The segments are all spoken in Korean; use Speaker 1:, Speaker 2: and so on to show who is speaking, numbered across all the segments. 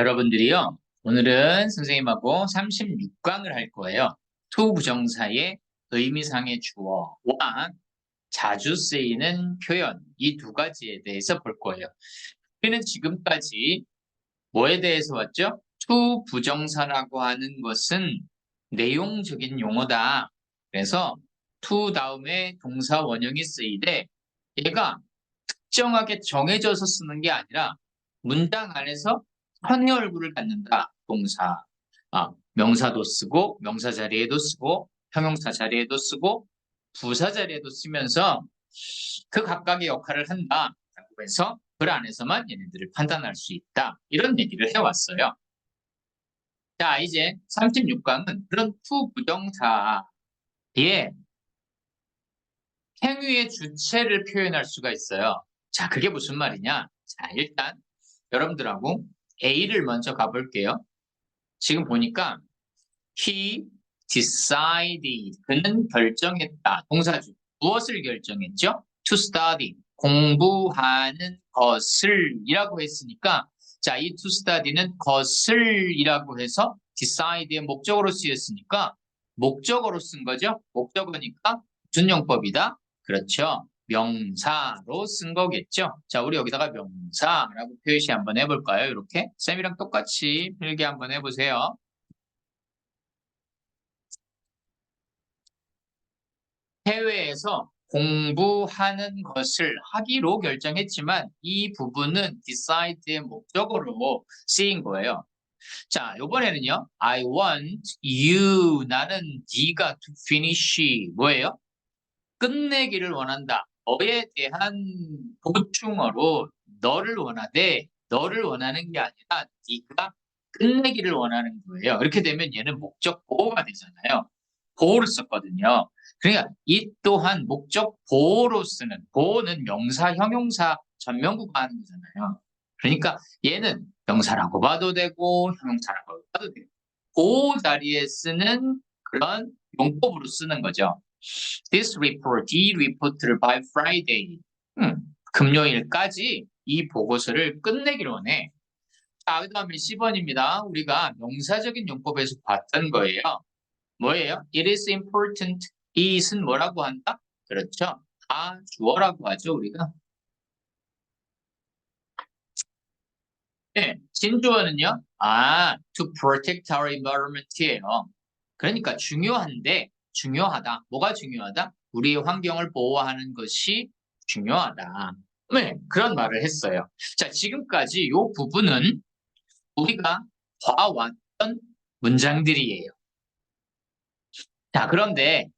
Speaker 1: 여러분들이요. 오늘은 선생님하고 36강을 할 거예요. 투 부정사의 의미상의 주어와 자주 쓰이는 표현 이 두 가지에 대해서 볼 거예요. 우리는 지금까지 뭐에 대해서 왔죠? 투 부정사라고 하는 것은 내용적인 용어다. 그래서 투 다음에 동사 원형이 쓰이되 얘가 특정하게 정해져서 쓰는 게 아니라 문장 안에서 선의 얼굴을 갖는다. 동사. 아, 명사도 쓰고 명사 자리에도 쓰고 형용사 자리에도 쓰고 부사 자리에도 쓰면서 그 각각의 역할을 한다. 라고 해서 그 안에서만 얘네들을 판단할 수 있다. 이런 얘기를 해왔어요. 자, 이제 36강은 그런 투 부정사의 행위의 주체를 표현할 수가 있어요. 자, 그게 무슨 말이냐? 자, 일단 여러분들하고 A를 먼저 가볼게요. 지금 보니까 he decided 그는 결정했다. 동사주 무엇을 결정했죠? to study 공부하는 것을 이라고 했으니까 자, 이 to study는 것을 이라고 해서 decide의 목적으로 쓰였으니까 목적어로 쓴 거죠. 목적어니까 준용법이다. 그렇죠. 명사로 쓴 거겠죠. 자, 우리 여기다가 명사라고 표시 한번 해볼까요? 이렇게 쌤이랑 똑같이 필기 한번 해보세요. 해외에서 공부하는 것을 하기로 결정했지만 이 부분은 decide의 목적으로 쓰인 거예요. 자, 요번에는요. I want you 나는 네가 to finish 뭐예요? 끝내기를 원한다. 너에 대한 보충어로 너를 원하되 너를 원하는 게 아니라 네가 끝내기를 원하는 거예요. 이렇게 되면 얘는 목적 보호가 되잖아요. 보호를 썼거든요. 그러니까 이 또한 목적 보호로 쓰는 보호는 명사, 형용사, 전명구가 하는 거잖아요. 그러니까 얘는 명사라고 봐도 되고 형용사라고 봐도 되고 보호 자리에 쓰는 그런 용법으로 쓰는 거죠. This report, 이 리포트를 by Friday, 음, 금요일까지 이 보고서를 끝내기로 원해. 자, 그 다음에 10번입니다. 우리가 명사적인 용법에서 봤던 거예요. 뭐예요? It is important. 이 it은 뭐라고 한다? 그렇죠. 다 주어라고 하죠, 우리가. 네, 진주어는요? 아, to protect our environment이에요. 그러니까 중요한데 중요하다. 뭐가 중요하다? 우리의 환경을 보호하는 것이 중요하다. 네, 그런 말을 했어요. 자, 지금까지 이 부분은 우리가 봐왔던 문장들이에요. 자, 그런데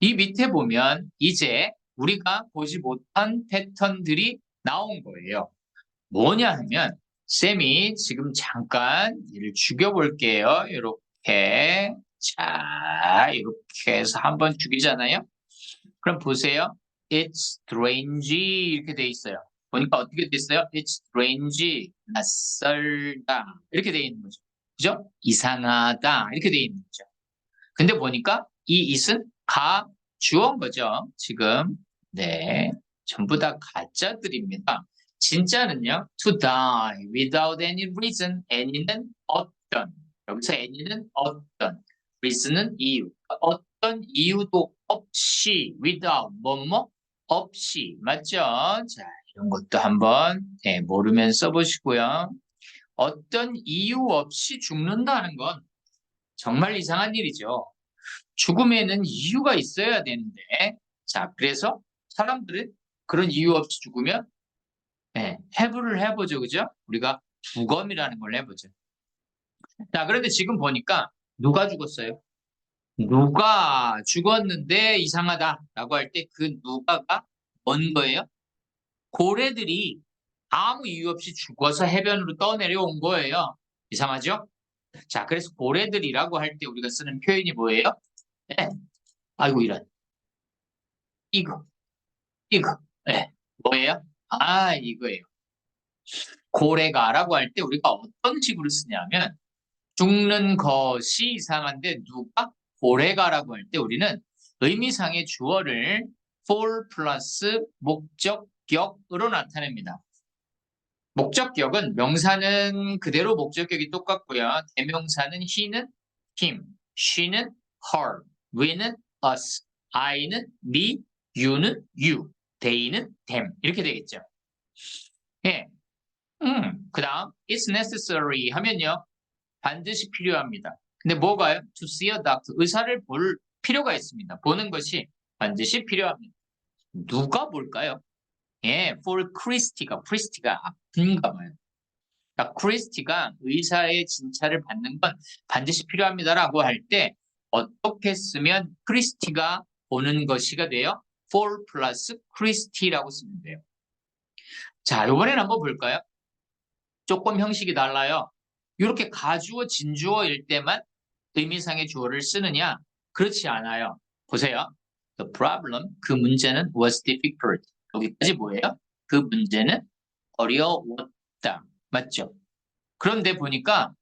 Speaker 1: 이 밑에 보면 이제 우리가 보지 못한 패턴들이 나온 거예요. 뭐냐 하면 쌤이 지금 잠깐 얘를 죽여볼게요. 이렇게 자, 이렇게 해서 한 번 죽이잖아요. 그럼 보세요. It's strange 이렇게 돼 있어요. 보니까 어떻게 됐어요? It's strange 낯설다 이렇게 돼 있는 거죠. 그죠? 이상하다 이렇게 돼 있는 거죠. 근데 보니까 이 it은 가 주어인 거죠. 지금 네 전부 다 가짜들입니다. 진짜는요. To die without any reason. any는 어떤 여기서 any는 어떤 reason은 이유. 어떤 이유도 없이 without 뭐뭐 없이 맞죠? 자 이런 것도 한번 네, 모르면 써보시고요. 어떤 이유 없이 죽는다는 건 정말 이상한 일이죠. 죽음에는 이유가 있어야 되는데 자 그래서 사람들은 그런 이유 없이 죽으면 네, 해부를 해보죠 그죠? 우리가 부검이라는 걸 해보죠. 자 그런데 지금 보니까 누가 죽었어요? 누가 죽었는데 이상하다라고 할 때 그 누가가 뭔 거예요? 고래들이 아무 이유 없이 죽어서 해변으로 떠내려온 거예요. 이상하죠? 자, 그래서 고래들이라고 할 때 우리가 쓰는 표현이 뭐예요? 네. 아이고, 이런. 이거. 이거. 네. 뭐예요? 아, 이거예요. 고래가 라고 할 때 우리가 어떤 식으로 쓰냐면 죽는 것이 이상한데 누가 고래가라고 할 때 우리는 의미상의 주어를 for 플러스 목적격으로 나타냅니다. 목적격은 명사는 그대로 목적격이 똑같고요. 대명사는 he는 him, she는 her, we는 us, I는 me, you는 you, they는 them 이렇게 되겠죠. 예. 음, 그 다음 it's necessary 하면요. 반드시 필요합니다. 근데 뭐가요? to see a doctor. 의사를 볼 필요가 있습니다. 보는 것이 반드시 필요합니다. 누가 볼까요? 예, for Christy가, 크리스티가 아픈가 봐요. 그러니까 크리스티가 의사의 진찰을 받는 건 반드시 필요합니다라고 할 때 어떻게 쓰면 크리스티가 보는 것이가 돼요? for 플러스 크리스티라고 쓰면 돼요. 자, 이번에는 한번 볼까요? 조금 형식이 달라요. 이렇게 가주어, 진주어일 때만 의미상의 주어를 쓰느냐? 그렇지 않아요. 보세요. The problem, 그 문제는 was difficult. 여기까지 뭐예요? 그 문제는 어려웠다. 맞죠? 그런데 보니까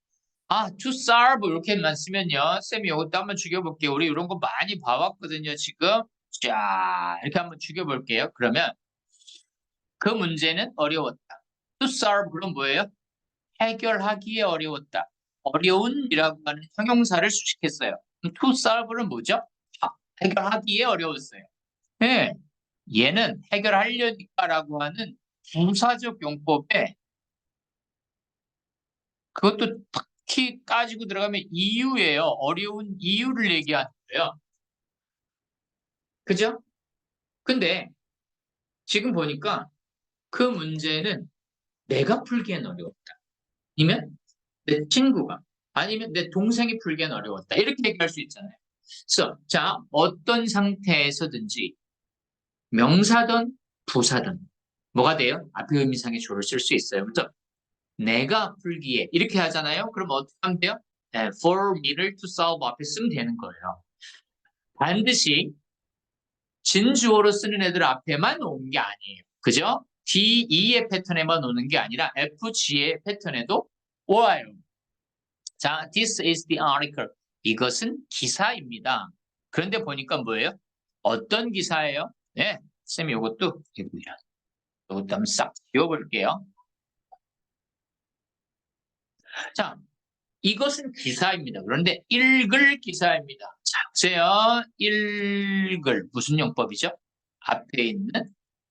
Speaker 1: 아, to solve 이렇게만 쓰면요. 쌤이 이것도 한번 죽여볼게요. 우리 이런 거 많이 봐왔거든요. 지금 자 이렇게 한번 죽여볼게요. 그러면 그 문제는 어려웠다. to solve는 뭐예요? 해결하기에 어려웠다. 어려운이라고 하는 형용사를 수식했어요. to solve는 뭐죠? 아, 해결하기에 어려웠어요. 네. 얘는 해결하려니까라고 하는 부사적 용법에 그것도 특히 까지고 들어가면 이유예요. 어려운 이유를 얘기하는 거예요. 그죠? 근데 지금 보니까 그 문제는 내가 풀기엔 어려웠다. 아니면 내 친구가 아니면 내 동생이 풀기엔 어려웠다. 이렇게 얘기할 수 있잖아요. 그래서 자 어떤 상태에서든지 명사든 부사든 뭐가 돼요? 앞에 의미상의 주어를 쓸 수 있어요. 그렇죠? 내가 풀기에 이렇게 하잖아요. 그럼 어떻게 하면 돼요? 네, for me를 to solve 앞에 쓰면 되는 거예요. 반드시 진주어로 쓰는 애들 앞에만 오는 게 아니에요. 그죠? D, E의 패턴에만 오는 게 아니라 F, G의 패턴에도 와요. 자, this is the article. 이것은 기사입니다. 그런데 보니까 뭐예요? 어떤 기사예요? 네, 쌤이 이것도 이것도 한번 싹 지워볼게요. 자, 이것은 기사입니다. 그런데 읽을 기사입니다. 자, 보세요. 읽을 무슨 용법이죠? 앞에 있는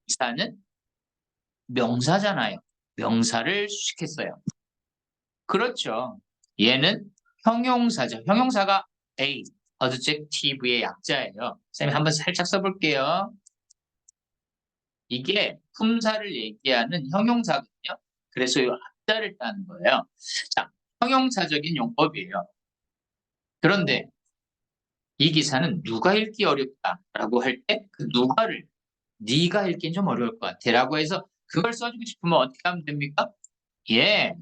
Speaker 1: 기사는 명사잖아요. 명사를 수식했어요. 그렇죠. 얘는 형용사죠. 형용사가 a, adjective의 약자예요. 쌤이 한번 살짝 써볼게요. 이게 품사를 얘기하는 형용사거든요. 그래서 이 앞자를 따는 거예요. 자, 형용사적인 용법이에요. 그런데 이 기사는 누가 읽기 어렵다라고 할 때 그 누가를 네가 읽기는 좀 어려울 것 같아 라고 해서 그걸 써주고 싶으면 어떻게 하면 됩니까? 예,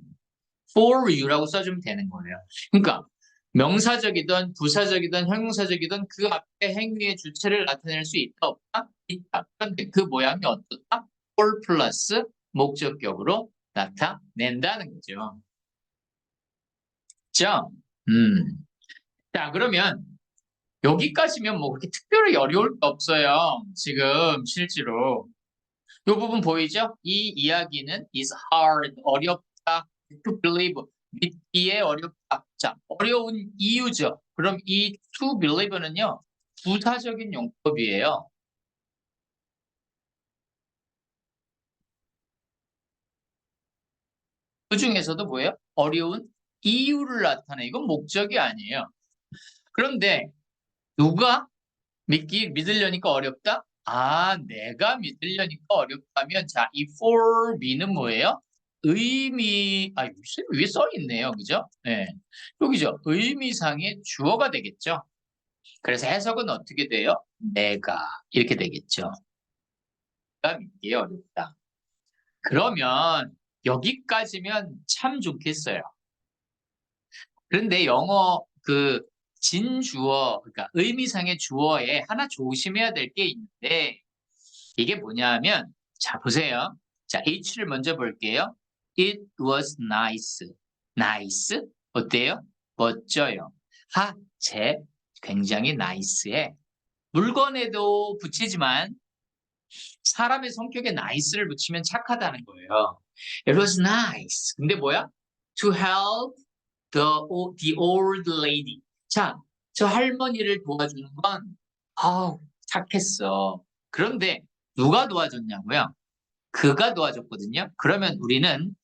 Speaker 1: for you라고 써주면 되는 거예요. 그러니까 명사적이든 부사적이든 형용사적이든 그 앞에 행위의 주체를 나타낼 수 있다 없다? 있다. 그런데 그 모양이 어떻다? for 플러스 목적격으로 나타낸다는 거죠. 그죠? 음. 자, 그러면 여기까지면 뭐 그렇게 특별히 어려울 게 없어요. 지금 실제로. 이 부분 보이죠? 이 이야기는 is hard, 어렵다, to believe, 믿기에 어렵다. 자, 어려운 이유죠. 그럼 이 to believe는요, 부사적인 용법이에요. 그 중에서도 뭐예요? 어려운 이유를 나타내. 이건 목적이 아니에요. 그런데 누가 믿기 믿으려니까 어렵다? 아, 내가 믿으려니까 어렵다면 자, 이 for me는 뭐예요? 의미, 아, 위에 써 있네요. 그죠? 네. 여기죠. 의미상의 주어가 되겠죠. 그래서 해석은 어떻게 돼요? 내가 이렇게 되겠죠. 내가 믿기 어렵다. 그러면 여기까지면 참 좋겠어요. 그런데 영어 그 진주어, 그러니까 의미상의 주어에 하나 조심해야 될 게 있는데 이게 뭐냐면 자 보세요. 자 H를 먼저 볼게요. It was nice. nice 어때요? 멋져요. 하, 제 굉장히 nice해. 물건에도 붙이지만 사람의 성격에 nice를 붙이면 착하다는 거예요. It was nice. 근데 뭐야? To help the, the old lady. 자, 저 할머니를 도와주는 건, 아우, 착했어. 그런데 누가 도와줬냐고요? 그가 도와줬거든요. 그러면 우리는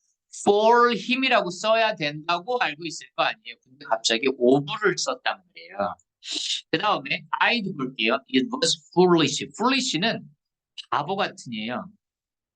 Speaker 1: for him이라고 써야 된다고 알고 있을 거 아니에요. 근데 갑자기 over를 썼단 말이에요. 그 다음에 I'도 볼게요. It was foolish. foolish는 바보 같은이에요.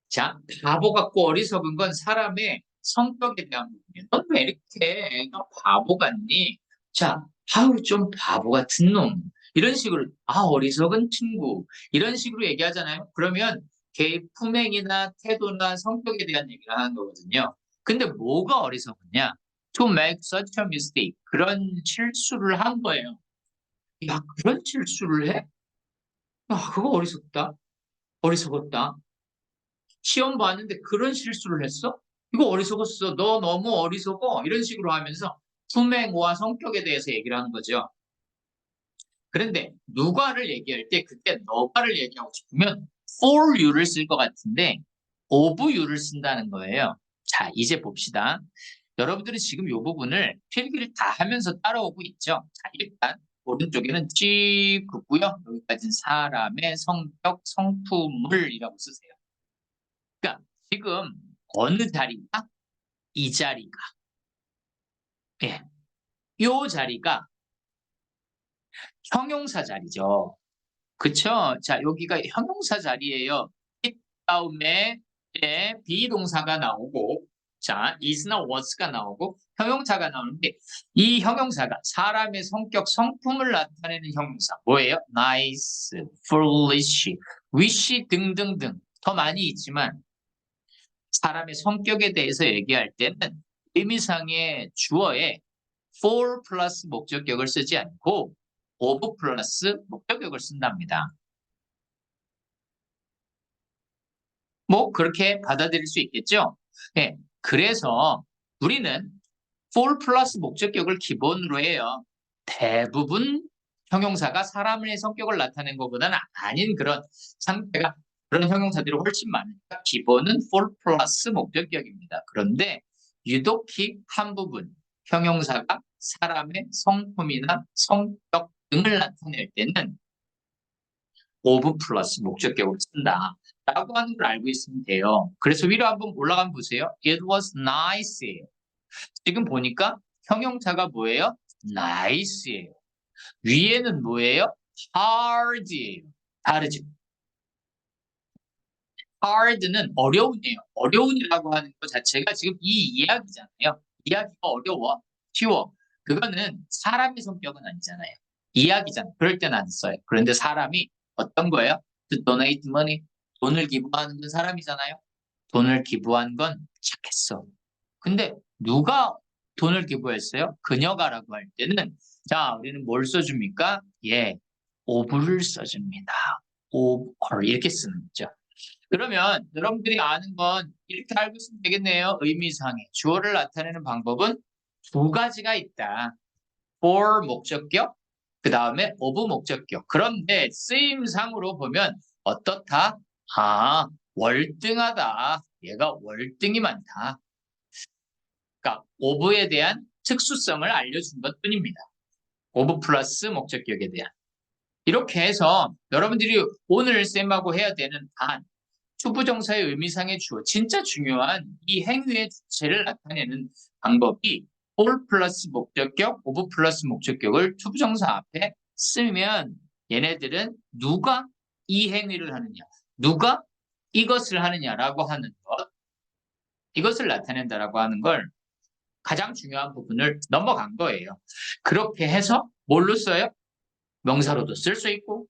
Speaker 1: 자, 바보 같고 어리석은 건 사람의 성격에 대한 부분이에요. 넌왜 이렇게 너 바보 같니? 자, 아우 좀 바보 같은 놈. 이런 식으로 아 어리석은 친구 이런 식으로 얘기하잖아요. 그러면 걔의 품행이나 태도나 성격에 대한 얘기를 하는 거거든요. 근데 뭐가 어리석었냐? To make such a mistake. 그런 실수를 한 거예요. 야, 그런 실수를 해? 아, 그거 어리석다. 어리석었다. 시험 봤는데 그런 실수를 했어? 이거 어리석었어. 너 너무 어리석어. 이런 식으로 하면서 품행과 성격에 대해서 얘기를 하는 거죠. 그런데 누가를 얘기할 때 그때 너가를 얘기하고 싶으면 for you를 쓸 것 같은데 of you를 쓴다는 거예요. 자, 이제 봅시다. 여러분들은 지금 이 부분을 필기를 다 하면서 따라오고 있죠. 자, 일단 오른쪽에는 G 긋고요. 여기까지는 사람의 성격, 성품을이라고 쓰세요. 그러니까 지금 어느 자리가 이 자리가 예, 요 자리가 형용사 자리죠. 그쵸? 자, 여기가 형용사 자리예요. 다음에 예, 비동사가 나오고 자, is나 was가 나오고 형용사가 나오는데 이 형용사가 사람의 성격, 성품을 나타내는 형용사 뭐예요? nice, foolish, wish 등등등 더 많이 있지만 사람의 성격에 대해서 얘기할 때는 의미상의 주어에 for 플러스 목적격을 쓰지 않고 of 플러스 목적격을 쓴답니다. 뭐 그렇게 받아들일 수 있겠죠? 네, 그래서 우리는 for 플러스 목적격을 기본으로 해요. 대부분 형용사가 사람의 성격을 나타낸 것보다는 아닌 그런 상태가 그런 형용사들이 훨씬 많으니까 기본은 for 플러스 목적격입니다. 그런데 유독히 한 부분 형용사가 사람의 성품이나 성격 등을 나타낼 때는 of 플러스 목적격으로 쓴다. 라고 하는 걸 알고 있으면 돼요. 그래서 위로 한번 올라가 보세요. It was nice예요. 지금 보니까 형용사가 뭐예요? nice예요. 위에는 뭐예요? hard예요. 다르죠. Hard는 어려운이에요. 어려운이라고 하는 것 자체가 지금 이 이야기잖아요. 이야기가 어려워, 쉬워. 그거는 사람의 성격은 아니잖아요. 이야기잖아. 그럴 때는 안 써요. 그런데 사람이 어떤 거예요? To donate money. 돈을 기부하는 건 사람이잖아요. 돈을 기부한 건 착했어. 근데 누가 돈을 기부했어요? 그녀가라고 할 때는 자 우리는 뭘 써줍니까? 예, 오브를 써줍니다. 오, 이렇게 쓰는 거죠. 그러면 여러분들이 아는 건 이렇게 알고 있으면 되겠네요. 의미상의 주어를 나타내는 방법은 두 가지가 있다. for 목적격, 그 다음에 of 목적격. 그런데 쓰임상으로 보면 어떻다? 아, 월등하다. 얘가 월등히 많다. 그러니까 of에 대한 특수성을 알려준 것 뿐입니다. of 플러스 목적격에 대한. 이렇게 해서 여러분들이 오늘 쌤하고 해야 되는 단, 투부정사의 의미상의 주어, 진짜 중요한 이 행위의 주체를 나타내는 방법이 for 플러스 목적격, of 플러스 목적격을 투부정사 앞에 쓰면 얘네들은 누가 이 행위를 하느냐, 누가 이것을 하느냐라고 하는 것, 이것을 나타낸다라고 하는 걸 가장 중요한 부분을 넘어간 거예요. 그렇게 해서 뭘로 써요? 명사로도 쓸 수 있고,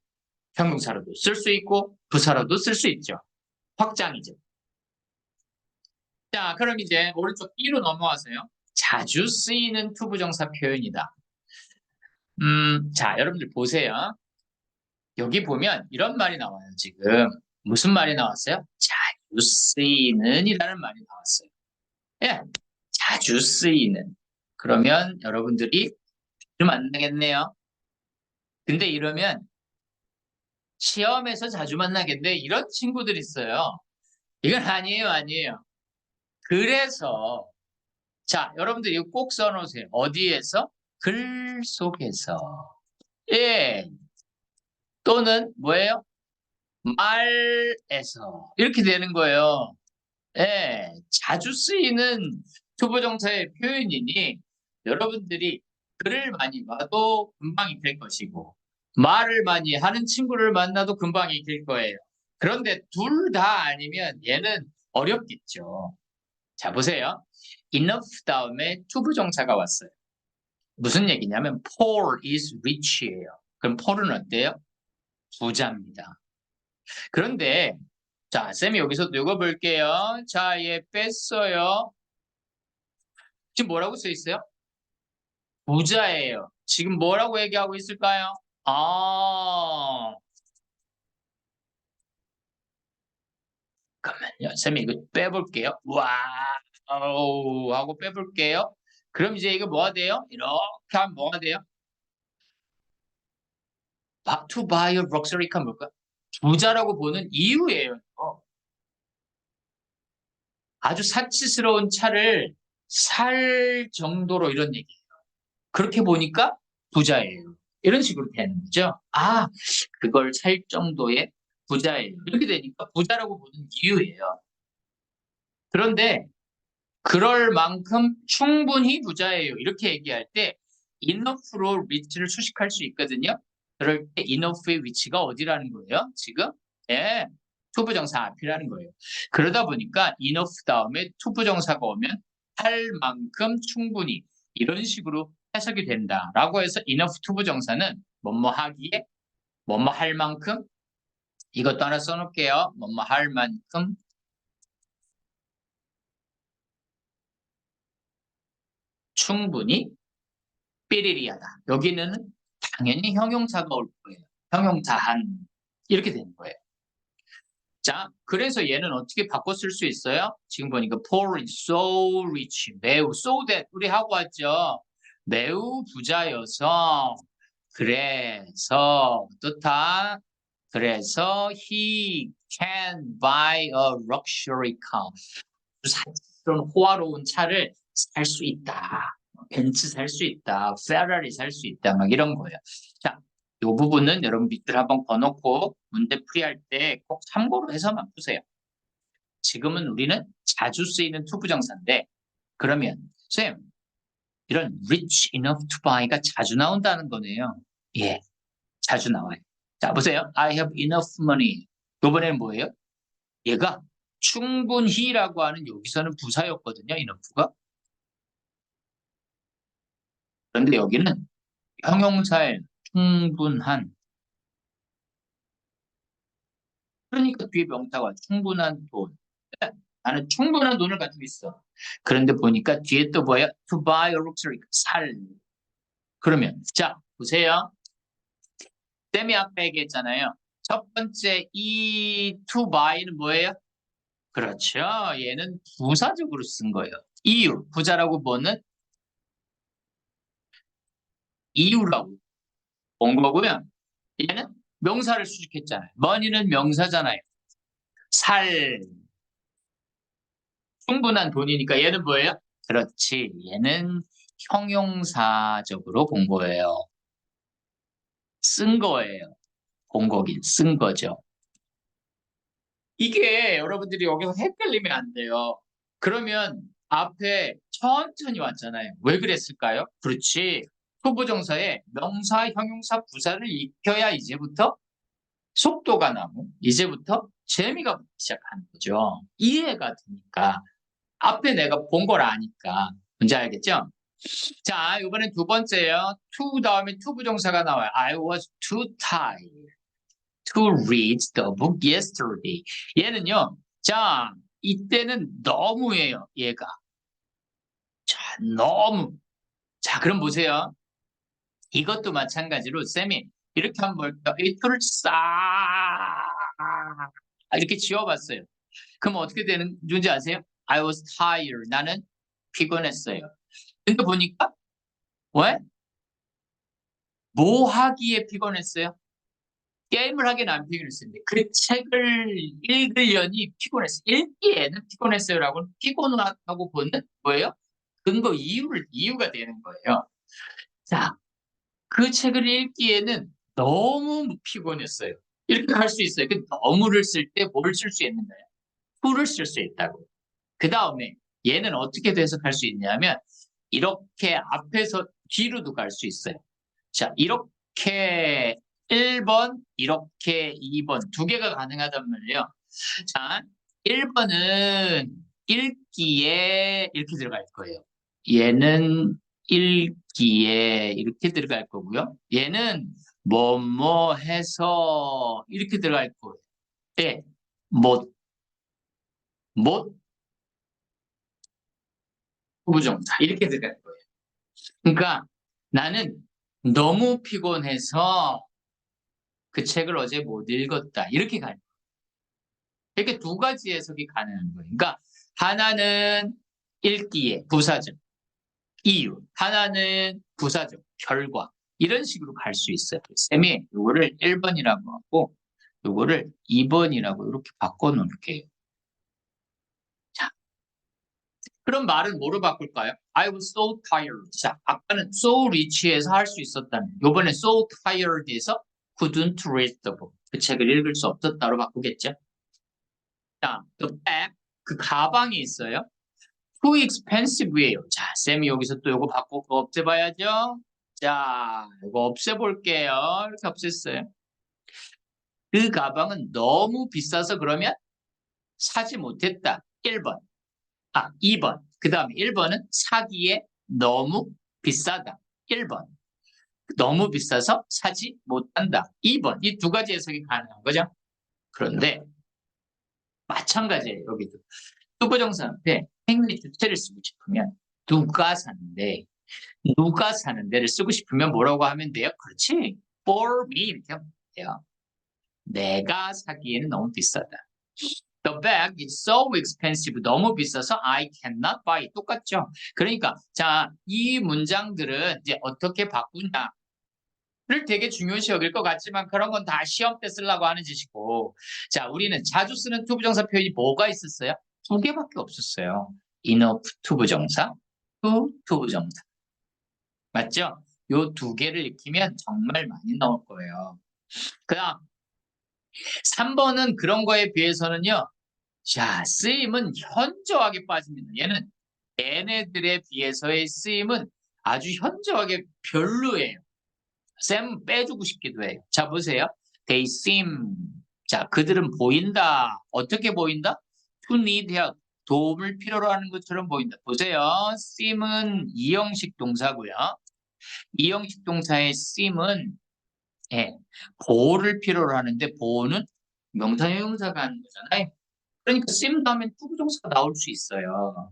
Speaker 1: 형용사로도 쓸 수 있고, 부사로도 쓸 수 있죠. 확장이죠. 자, 그럼 이제 오른쪽 B로 넘어와서요. 자주 쓰이는 투부정사 표현이다. 음, 자, 여러분들 보세요. 여기 보면 이런 말이 나와요, 지금. 무슨 말이 나왔어요? 자주 쓰이는 이라는 말이 나왔어요. 예, 자주 쓰이는. 그러면 여러분들이 좀 안 되겠네요. 근데 이러면 시험에서 자주 만나겠는데 이런 친구들 있어요. 이건 아니에요, 아니에요. 그래서 자, 여러분들 이거 꼭 써놓으세요. 어디에서? 글 속에서. 예. 또는 뭐예요? 말에서. 이렇게 되는 거예요. 예. 자주 쓰이는 투부정사의 표현이니 여러분들이 글을 많이 봐도 금방 익힐 것이고 말을 많이 하는 친구를 만나도 금방 익힐 거예요. 그런데 둘 다 아니면 얘는 어렵겠죠. 자, 보세요. enough 다음에 투부 정사가 왔어요. 무슨 얘기냐면 Paul is rich예요. 그럼 Paul은 어때요? 부자입니다. 그런데 자, 쌤이 여기서 읽어볼게요. 자, 얘 뺐어요. 지금 뭐라고 써 있어요? 부자예요. 지금 뭐라고 얘기하고 있을까요? 아, 잠깐만요. 쌤이 이거 빼볼게요. 와우 하고 빼볼게요. 그럼 이제 이거 뭐가 돼요? 이렇게 하면 뭐가 돼요? to buy a luxury car 뭘까? 부자라고 보는 이유예요. 이거. 아주 사치스러운 차를 살 정도로 이런 얘기예요. 그렇게 보니까 부자예요. 이런 식으로 되는 거죠. 아, 그걸 살 정도의 부자예요. 이렇게 되니까 부자라고 보는 이유예요. 그런데 그럴 만큼 충분히 부자예요. 이렇게 얘기할 때 enough로 rich를 수식할 수 있거든요. 그럴 때 enough의 위치가 어디라는 거예요? 지금? 예. 투부정사 앞이라는 거예요. 그러다 보니까 enough 다음에 투부정사가 오면 할 만큼 충분히 이런 식으로 해석이 된다라고 해서 enough 투부정사는 뭐뭐 하기에 뭐뭐 할 만큼 이것도 하나 써놓을게요. 뭐뭐 할 만큼 충분히 삐리리하다. 여기는 당연히 형용사가 올 거예요. 형용사 한 이렇게 되는 거예요. 자, 그래서 얘는 어떻게 바꿔 쓸 수 있어요? 지금 보니까 Paul is so rich, 매우 so that 우리 하고 왔죠. 매우 부자여서 그래서 어떻다? 그래서 he can buy a luxury car. 사치스러운 호화로운 차를 살 수 있다. 벤츠 살 수 있다. 페라리 살 수 있다. 막 이런 거예요. 자, 이 부분은 여러분 밑줄 한번 거놓고 문제 풀이할 때 꼭 참고로 해서만 푸세요. 지금은 우리는 자주 쓰이는 투부정사인데 그러면 쌤 이런 rich enough to buy가 자주 나온다는 거네요. 예, 자주 나와요. 자 보세요. I have enough money. 이번에는 뭐예요? 얘가 충분히라고 하는 여기서는 부사였거든요. enough가. 그런데 여기는 형용사의 충분한 그러니까 뒤에 명사가 충분한 돈 나는 충분한 돈을 가지고 있어 그런데 보니까 뒤에 또 뭐야? to buy a luxury 살 그러면 자 보세요 쌤이 아까 얘기했잖아요 첫 번째 이 to buy는 뭐예요? 그렇죠 얘는 부사적으로 쓴 거예요 이유 부자라고 보는 이유라고 본 거고요. 얘는 명사를 수식했잖아요. money는 명사잖아요. 살 충분한 돈이니까 얘는 뭐예요? 그렇지. 얘는 형용사적으로 본 거예요. 쓴 거예요. 본 거긴 쓴 거죠. 이게 여러분들이 여기서 헷갈리면 안 돼요. 그러면 앞에 천천히 왔잖아요. 왜 그랬을까요? 그렇지. 후보정사에 명사, 형용사, 부사를 익혀야 이제부터 속도가 나고 이제부터 재미가 시작하는 거죠. 이해가 되니까 앞에 내가 본 걸 아니까 뭔지 알겠죠? 자 이번엔 두 번째요. to 다음에 to 부정사가 나와요. I was too tired to read the book yesterday. 얘는요. 자 이때는 너무예요. 얘가. 자 너무. 자 그럼 보세요. 이것도 마찬가지로 쌤이 이렇게 한번 볼까요? 이 툴을 싹 이렇게 지워봤어요. 그럼 어떻게 되는 지 아세요? I was tired. 나는 피곤했어요. 근데 보니까 왜? 뭐 하기에 피곤했어요? 게임을 하긴 안 피곤했었는데 그 책을 읽으려니 피곤했어요. 읽기에는 피곤했어요라고 피곤하고 보는 뭐예요? 근거 이유를 이유가 되는 거예요. 자, 그 책을 읽기에는 너무 피곤했어요. 이렇게 할 수 있어요. 그 너무를 쓸 때 뭘 쓸 수 있는 거예요? to를 쓸 수 있다고. 그 다음에 얘는 어떻게 해석할 수 있냐면 이렇게 앞에서 뒤로도 갈 수 있어요. 자, 이렇게 1번, 이렇게 2번 두 개가 가능하단 말이에요. 자, 1번은 읽기에 이렇게 들어갈 거예요. 얘는 읽기에 이렇게 들어갈 거고요. 얘는 뭐뭐 해서 이렇게 들어갈 거예요. 예, 못, 못, 부정사 이렇게 들어갈 거예요. 그러니까 나는 너무 피곤해서 그 책을 어제 못 읽었다. 이렇게 가는 거예요. 이렇게 두 가지 해석이 가능한 거예요. 그러니까 하나는 읽기에 부사적 이유, 하나는 부사적 결과 이런 식으로 갈 수 있어요. 쌤이 이거를 1번이라고 하고 이거를 2번이라고 이렇게 바꿔놓을게요. 자, 그럼 말은 뭐로 바꿀까요? I was so tired. 자, 아까는 so rich에서 할 수 있었다면 이번에 so tired에서 couldn't read the book. 그 책을 읽을 수 없었다로 바꾸겠죠? 자, the bag, 그 가방이 있어요. too expensive예요. 자, 쌤이 여기서 또 이거 바꾸고 없애봐야죠. 자, 이거 없애볼게요. 이렇게 없앴어요. 그 가방은 너무 비싸서 그러면 사지 못했다. 1번. 아, 2번. 그 다음에 1번은 사기에 너무 비싸다. 1번. 너무 비싸서 사지 못한다. 2번. 이 두 가지 해석이 가능한 거죠. 그런데 마찬가지예요. 여기도. 투부정사 앞에 행위 주체를 쓰고 싶으면 누가 사는데 누가 사는 데를 쓰고 싶으면 뭐라고 하면 돼요? 그렇지. for me 이렇게 하면 돼요. 내가 사기에는 너무 비싸다. The bag is so expensive. 너무 비싸서 I cannot buy. 똑같죠? 그러니까 자, 이 문장들은 이제 어떻게 바꾸냐 를 되게 중요시 여길 것 같지만 그런 건 다 시험 때 쓰려고 하는 짓이고 자 우리는 자주 쓰는 투부정사 표현이 뭐가 있었어요? 두 개밖에 없었어요. enough 투부정사, to 투부정사 맞죠? 요 두 개를 익히면 정말 많이 나올 거예요. 그 다음 3번은 그런 거에 비해서는요. 자 쓰임은 현저하게 빠집니다. 얘는 얘네들에 비해서의 쓰임은 아주 현저하게 별로예요. 쌤 빼주고 싶기도 해요. 자 보세요. They seem 자 그들은 보인다. 어떻게 보인다? To need help. 도움을 필요로 하는 것처럼 보인다. 보세요. seem은 이형식 동사고요. 이형식 동사의 seem은 예, 보호를 필요로 하는데 보호는 명사형 용사가 하는 거잖아요. 그러니까 seem 다음에 투부정사가 나올 수 있어요.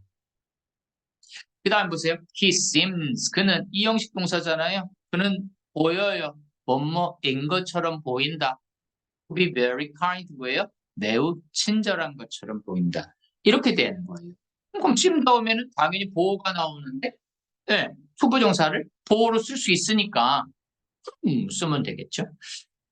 Speaker 1: 그 다음 보세요. He seems 그는 이 형식 동사잖아요. 그는 보여요. 뭐뭐인 것처럼 보인다. To be very kind 뭐예요? 매우 친절한 것처럼 보인다. 이렇게 되는 거예요. 그럼 지금 나오면은 당연히 보호가 나오는데 네, 투부정사를 보호로 쓸 수 있으니까 음, 쓰면 되겠죠.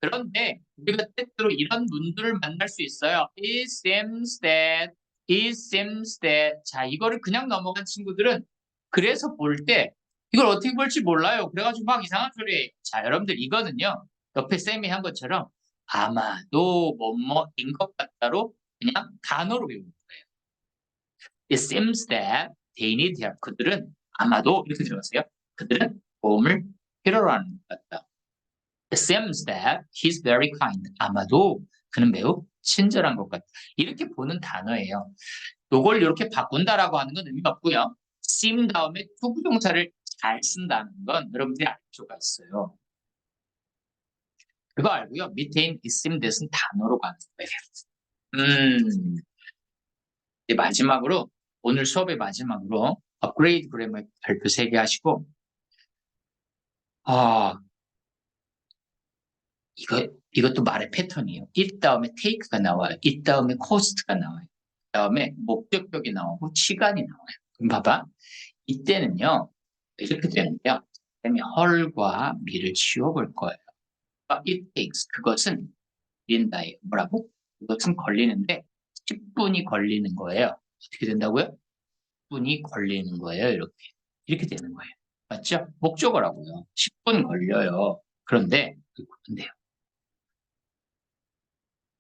Speaker 1: 그런데 우리가 때때로 이런 문들을 만날 수 있어요. It seems that, it seems that. 자, 이거를 그냥 넘어간 친구들은 그래서 볼 때 이걸 어떻게 볼지 몰라요. 그래가지고 막 이상한 소리. 자, 여러분들 이거는요. 옆에 쌤이 한 것처럼 아마도 뭐뭐인 것 같다로 그냥 단어로 외우는 거예요. It seems that they need help. 그들은 아마도 이렇게 들어가세요. 그들은 도움을 필요로 하는 것 같다. Seems that he's very kind. 아마도 그는 매우 친절한 것 같다. 이렇게 보는 단어예요. 요걸 이렇게 바꾼다라고 하는 건 의미가 없고요. seem 다음에 투부동사를 잘 쓴다는 건 여러분들이 알 필요가 있어요. 그거 알고요. 밑에 있는 seem that은 단어로 가는 거예요. 음, 마지막으로 오늘 수업의 마지막으로 업그레이드 그래머 발표 3개 하시고 아 이거 이것도 말의 패턴이에요. 이 다음에 take가 나와요. 이 다음에 cost가 나와요. 그 다음에 목적격이 나오고 시간이 나와요. 그럼 봐봐. 이때는요. 이렇게 되는데요. 그다음에 헐과 미를 지워볼 거예요. It takes 그것은 걸린다예요. 뭐라고? 이것은 걸리는데 10분이 걸리는 거예요. 어떻게 된다고요? 10분이 걸리는 거예요. 이렇게. 이렇게 되는 거예요. 맞죠? 목적어라고요. 10분 걸려요. 그런데 안 돼요.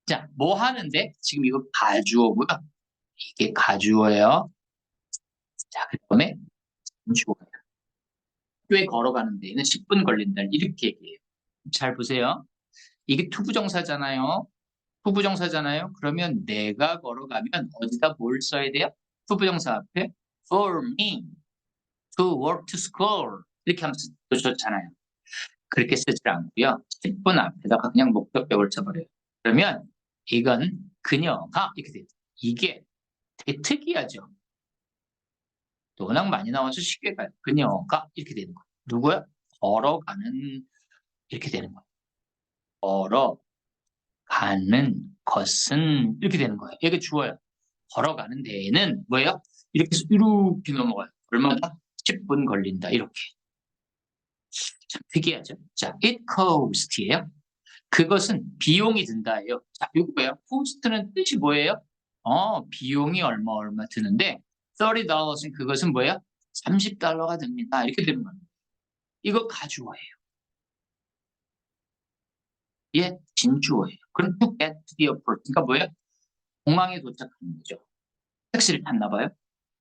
Speaker 1: 자, 뭐 하는데? 지금 이거 가주어고요. 이게 가주어예요. 자, 그 다음에 주어예요. 학교에 걸어가는 데에는 10분 걸린다. 이렇게 얘기해요. 잘 보세요. 이게 투부정사잖아요. 투부정사잖아요. 그러면 내가 걸어가면 어디다 뭘 써야 돼요? 투부정사 앞에 for me to work to school 이렇게 하면 좋잖아요. 그렇게 쓰지 않고요. 10분 앞에다가 그냥 목적격을 쳐버려요. 그러면 이건 그녀가 이렇게 돼요. 이게 되게 특이하죠. 또 워낙 많이 나와서 쉽게 가요. 그녀가 이렇게 되는 거예요. 누구야? 걸어가는 이렇게 되는 거예요. 걸어가는 것은 이렇게 되는 거예요. 이게 주어요. 걸어가는 데에는 뭐예요? 이렇게 해서 이렇게 넘어가요. 얼마나? 10분 걸린다. 이렇게. 참 특이하죠. 자, it cost예요. 그것은 비용이 든다예요. 자, 이거예요. cost는 뜻이 뭐예요? 어, 비용이 얼마 얼마 드는데 30달러는 그것은 뭐예요? 30달러가 됩니다. 이렇게 되는 겁니다. 이거 가주어예요. 예, 진주어예요. 그럼 to get to the airport. 그러니까 뭐예요? 공항에 도착하는 거죠. 택시를 탔나 봐요?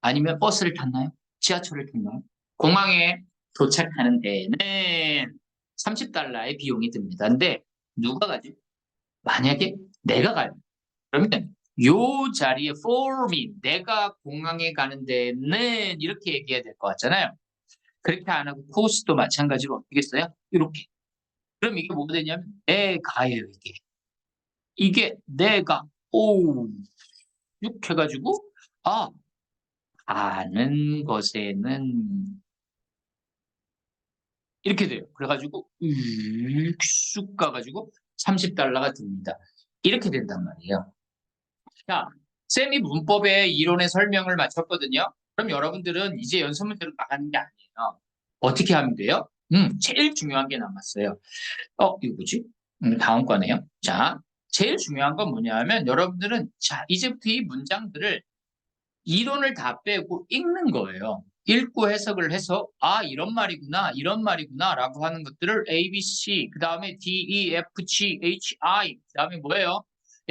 Speaker 1: 아니면 버스를 탔나요? 지하철을 탔나요? 공항에 도착하는 데에는 30달러의 비용이 듭니다. 근데 누가 가죠? 만약에 내가 가요. 그러면 요 자리에 for me, 내가 공항에 가는 데는 이렇게 얘기해야 될 것 같잖아요. 그렇게 안 하고 코스도 마찬가지로 어떻게 써요? 이렇게. 그럼 이게 뭐가 되냐면 내가예요, 이게. 이게 내가 오 이렇게 해가지고 아 가는 것에는 이렇게 돼요. 그래가지고 쑥 가가지고 30달러가 듭니다. 이렇게 된단 말이에요. 자, 쌤이 문법의 이론의 설명을 마쳤거든요. 그럼 여러분들은 이제 연습 문제로 나가는 게 아니에요. 어떻게 하면 돼요? 음, 제일 중요한 게 남았어요. 어, 이거 뭐지? 음, 다음 거네요. 자, 제일 중요한 건 뭐냐면 여러분들은 자, 이제부터 이 문장들을 이론을 다 빼고 읽는 거예요. 읽고 해석을 해서 아 이런 말이구나 이런 말이구나 라고 하는 것들을 A, B, C 그 다음에 D, E, F, G, H, I 그 다음에 뭐예요?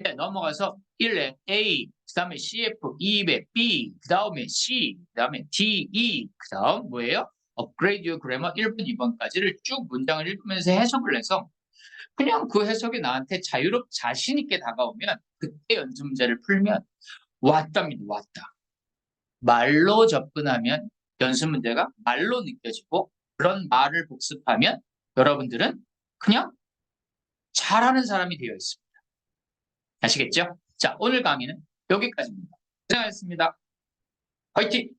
Speaker 1: 예, 넘어가서 1에 A 그 다음에 CF 2에 B 그 다음에 C 그 다음에 D, E 그 다음 뭐예요? 업그레이드 유 그래머 1번, 2번까지를 쭉 문장을 읽으면서 해석을 해서 그냥 그 해석이 나한테 자유롭 자신 있게 다가오면 그때 연습 문제를 풀면 왔답니다. 왔다. 말로 접근하면 연습 문제가 말로 느껴지고 그런 말을 복습하면 여러분들은 그냥 잘하는 사람이 되어 있습니다. 아시겠죠? 자, 오늘 강의는 여기까지입니다. 고생하셨습니다. 화이팅!